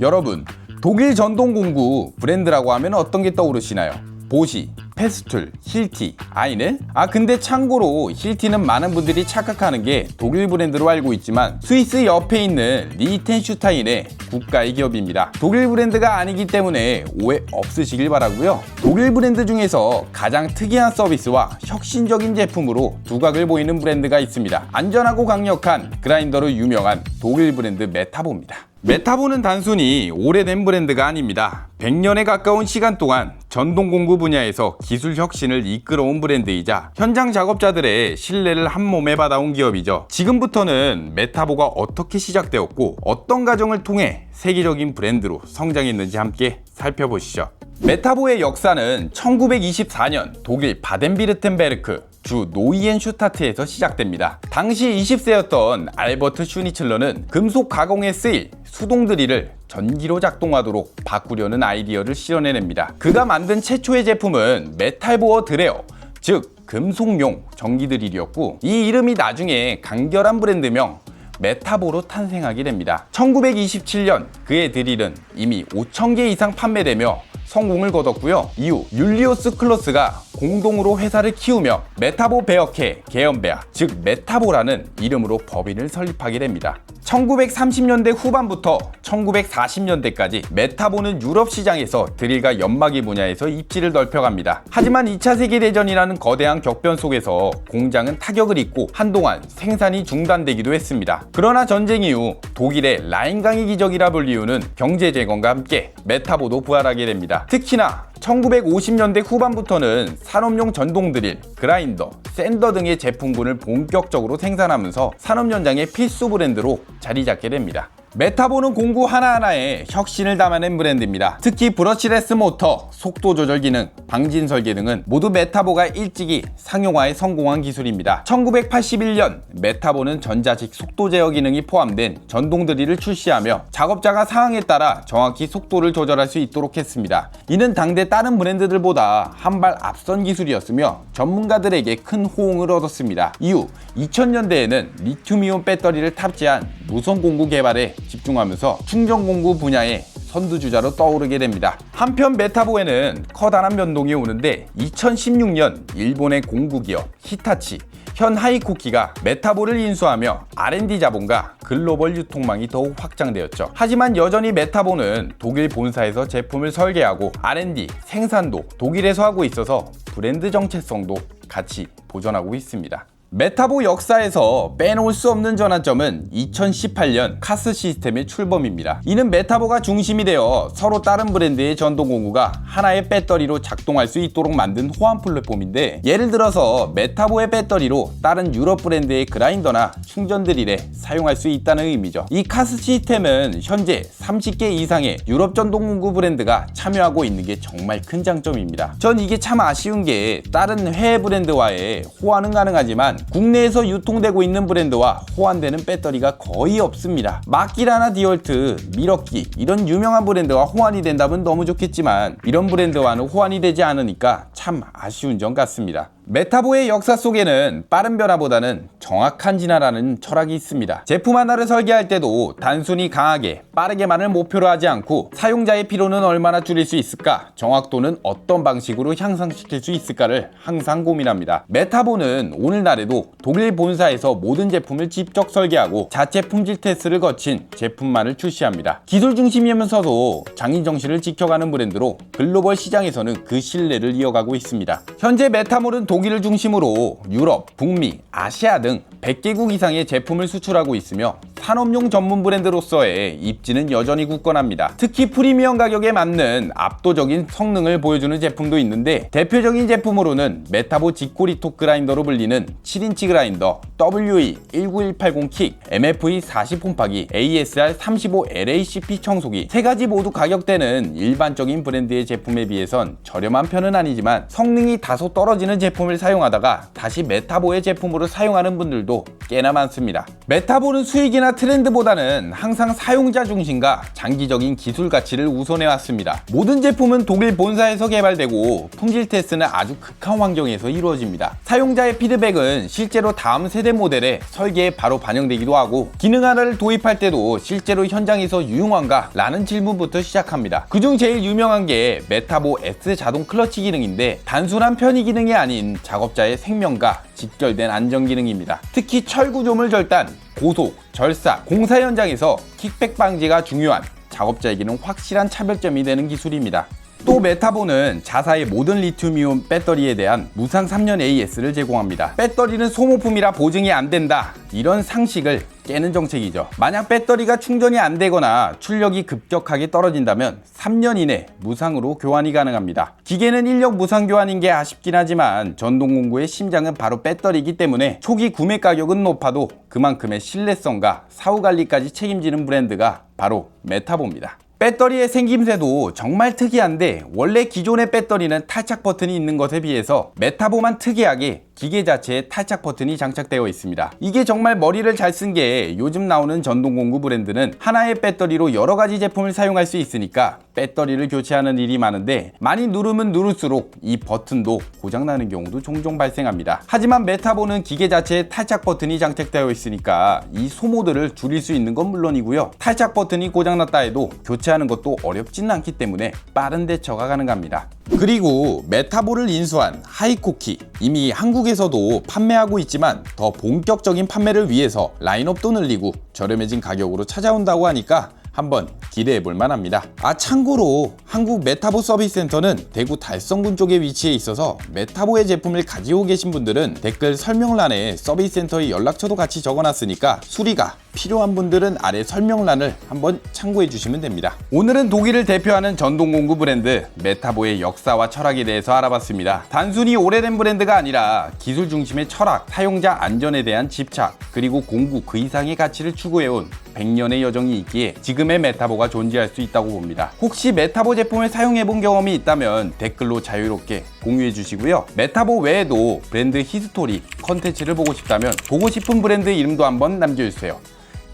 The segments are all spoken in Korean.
여러분, 독일 전동 공구 브랜드라고 하면 어떤 게 떠오르시나요? 보시, 페스툴, 힐티, 아이넬? 아 근데 참고로 힐티는 많은 분들이 착각하는 게 독일 브랜드로 알고 있지만 스위스 옆에 있는 리텐슈타인의 국가의 기업입니다. 독일 브랜드가 아니기 때문에 오해 없으시길 바라고요. 독일 브랜드 중에서 가장 특이한 서비스와 혁신적인 제품으로 두각을 보이는 브랜드가 있습니다. 안전하고 강력한 그라인더로 유명한 독일 브랜드 메타보입니다. 메타보는 단순히 오래된 브랜드가 아닙니다. 100년에 가까운 시간 동안 전동 공구 분야에서 기술 혁신을 이끌어온 브랜드이자 현장 작업자들의 신뢰를 한 몸에 받아온 기업이죠. 지금부터는 메타보가 어떻게 시작되었고 어떤 과정을 통해 세계적인 브랜드로 성장했는지 함께 살펴보시죠. 메타보의 역사는 1924년 독일 바덴비르텐베르크 주 노이엔슈타트에서 시작됩니다. 당시 20세였던 알버트 슈니칠러는 금속 가공에 쓰일 수동 드릴을 전기로 작동하도록 바꾸려는 아이디어를 실현해냅니다. 그가 만든 최초의 제품은 메탈 보어 드레어, 즉 금속용 전기 드릴이었고 이 이름이 나중에 간결한 브랜드명 메타보로 탄생하게 됩니다. 1927년 그의 드릴은 이미 5,000개 이상 판매되며 성공을 거뒀고요. 이후 율리오스 클로스가 공동으로 회사를 키우며 메타보 베어케 계엄베아 즉 메타보라는 이름으로 법인을 설립하게 됩니다. 1930년대 후반부터 1940년대까지 메타보는 유럽 시장에서 드릴과 연마기 분야에서 입지를 넓혀갑니다. 하지만 2차 세계대전이라는 거대한 격변 속에서 공장은 타격을 입고 한동안 생산이 중단되기도 했습니다. 그러나 전쟁 이후 독일의 라인강의 기적이라 불리우는 경제 재건과 함께 메타보도 부활하게 됩니다. 특히나 1950년대 후반부터는 산업용 전동 드릴, 그라인더, 샌더 등의 제품군을 본격적으로 생산하면서 산업 현장의 필수 브랜드로 자리 잡게 됩니다. 메타보는 공구 하나하나에 혁신을 담아낸 브랜드입니다. 특히 브러시레스 모터, 속도 조절 기능, 방진 설계 등은 모두 메타보가 일찍이 상용화에 성공한 기술입니다. 1981년 메타보는 전자식 속도 제어 기능이 포함된 전동 드릴을 출시하며 작업자가 상황에 따라 정확히 속도를 조절할 수 있도록 했습니다. 이는 당대 다른 브랜드들보다 한 발 앞선 기술이었으며 전문가들에게 큰 호응을 얻었습니다. 이후 2000년대에는 리튬이온 배터리를 탑재한 무선 공구 개발에 집중하면서 충전 공구 분야의 선두주자로 떠오르게 됩니다. 한편 메타보에는 커다란 변동이 오는데 2016년 일본의 공구 기업 히타치 현 하이쿠키가 메타보를 인수하며 R&D 자본과 글로벌 유통망이 더욱 확장되었죠. 하지만 여전히 메타보는 독일 본사에서 제품을 설계하고 R&D, 생산도 독일에서 하고 있어서 브랜드 정체성도 같이 보존하고 있습니다. 메타보 역사에서 빼놓을 수 없는 전환점은 2018년 카스 시스템의 출범입니다. 이는 메타보가 중심이 되어 서로 다른 브랜드의 전동 공구가 하나의 배터리로 작동할 수 있도록 만든 호환 플랫폼인데 예를 들어서 메타보의 배터리로 다른 유럽 브랜드의 그라인더나 충전 드릴에 사용할 수 있다는 의미죠. 이 카스 시스템은 현재 30개 이상의 유럽 전동 공구 브랜드가 참여하고 있는 게 정말 큰 장점입니다. 전 이게 참 아쉬운 게 다른 해외 브랜드와의 호환은 가능하지만 국내에서 유통되고 있는 브랜드와 호환되는 배터리가 거의 없습니다. 마키라나 디얼트, 미러키 이런 유명한 브랜드와 호환이 된다면 너무 좋겠지만 이런 브랜드와는 호환이 되지 않으니까 참 아쉬운 점 같습니다. 메타보의 역사 속에는 빠른 변화보다는 정확한 진화라는 철학이 있습니다. 제품 하나를 설계할 때도 단순히 강하게 빠르게만을 목표로 하지 않고 사용자의 피로는 얼마나 줄일 수 있을까, 정확도는 어떤 방식으로 향상시킬 수 있을까를 항상 고민합니다. 메타보는 오늘날에도 독일 본사에서 모든 제품을 직접 설계하고 자체 품질 테스트를 거친 제품만을 출시합니다. 기술 중심이면서도 장인 정신을 지켜가는 브랜드로 글로벌 시장에서는 그 신뢰를 이어가고 있습니다. 현재 메타몰은 독일을 중심으로 유럽, 북미, 아시아 등 100개국 이상의 제품을 수출하고 있으며 산업용 전문 브랜드로서의 입지는 여전히 굳건합니다. 특히 프리미엄 가격에 맞는 압도적인 성능을 보여주는 제품도 있는데 대표적인 제품으로는 메타보 지코리톡 그라인더로 불리는 7인치 그라인더 WE19180 킥, MFE 40 홈파기, ASR 35 LACP 청소기 세 가지 모두 가격대는 일반적인 브랜드의 제품에 비해선 저렴한 편은 아니지만 성능이 다소 떨어지는 제품을 사용하다가 다시 메타보의 제품으로 사용하는 분들도 꽤나 많습니다. 메타보는 수익이나 트렌드보다는 항상 사용자 중심과 장기적인 기술 가치를 우선해 왔습니다. 모든 제품은 독일 본사에서 개발되고 품질 테스트는 아주 극한 환경에서 이루어집니다. 사용자의 피드백은 실제로 다음 세대 모델의 설계에 바로 반영되기도 하고 기능 하나를 도입할 때도 실제로 현장에서 유용한가? 라는 질문부터 시작합니다. 그중 제일 유명한 게 메타보 S 자동 클러치 기능인데 단순한 편의 기능이 아닌 작업자의 생명과 직결된 안전 기능입니다. 특히 철구조물 절단, 고속, 절사, 공사 현장에서 킥백 방지가 중요한 작업자에게는 확실한 차별점이 되는 기술입니다. 또 메타보는 자사의 모든 리튬이온 배터리에 대한 무상 3년 AS를 제공합니다. 배터리는 소모품이라 보증이 안 된다. 이런 상식을 깨는 정책이죠. 만약 배터리가 충전이 안 되거나 출력이 급격하게 떨어진다면 3년 이내 무상으로 교환이 가능합니다. 기계는 인력 무상 교환인 게 아쉽긴 하지만 전동 공구의 심장은 바로 배터리이기 때문에 초기 구매 가격은 높아도 그만큼의 신뢰성과 사후 관리까지 책임지는 브랜드가 바로 메타보입니다. 배터리의 생김새도 정말 특이한데 원래 기존의 배터리는 탈착 버튼이 있는 것에 비해서 메타보만 특이하게 기계 자체에 탈착 버튼이 장착되어 있습니다. 이게 정말 머리를 잘 쓴 게 요즘 나오는 전동공구 브랜드는 하나의 배터리로 여러 가지 제품을 사용할 수 있으니까 배터리를 교체하는 일이 많은데 많이 누르면 누를수록 이 버튼도 고장나는 경우도 종종 발생합니다. 하지만 메타보는 기계 자체에 탈착 버튼이 장착되어 있으니까 이 소모들을 줄일 수 있는 건 물론이고요. 탈착 버튼이 고장났다 해도 교체하는 것도 어렵지는 않기 때문에 빠른 대처가 가능합니다. 그리고 메타보를 인수한 하이코키 이미 한국에서도 판매하고 있지만 더 본격적인 판매를 위해서 라인업도 늘리고 저렴해진 가격으로 찾아온다고 하니까 한번 기대해 볼 만합니다. 아 참고로 한국 메타보 서비스 센터는 대구 달성군 쪽에 위치해 있어서 메타보의 제품을 가지고 계신 분들은 댓글 설명란에 서비스 센터의 연락처도 같이 적어놨으니까 수리가 필요한 분들은 아래 설명란을 한번 참고해 주시면 됩니다. 오늘은 독일을 대표하는 전동공구 브랜드 메타보의 역사와 철학에 대해서 알아봤습니다. 단순히 오래된 브랜드가 아니라 기술 중심의 철학, 사용자 안전에 대한 집착, 그리고 공구 그 이상의 가치를 추구해온 100년의 여정이 있기에 지금의 메타보가 존재할 수 있다고 봅니다. 혹시 메타보 제품을 사용해 본 경험이 있다면 댓글로 자유롭게 공유해 주시고요. 메타보 외에도 브랜드 히스토리 컨텐츠를 보고 싶다면 보고 싶은 브랜드 이름도 한번 남겨주세요.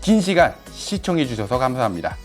긴 시간 시청해 주셔서 감사합니다.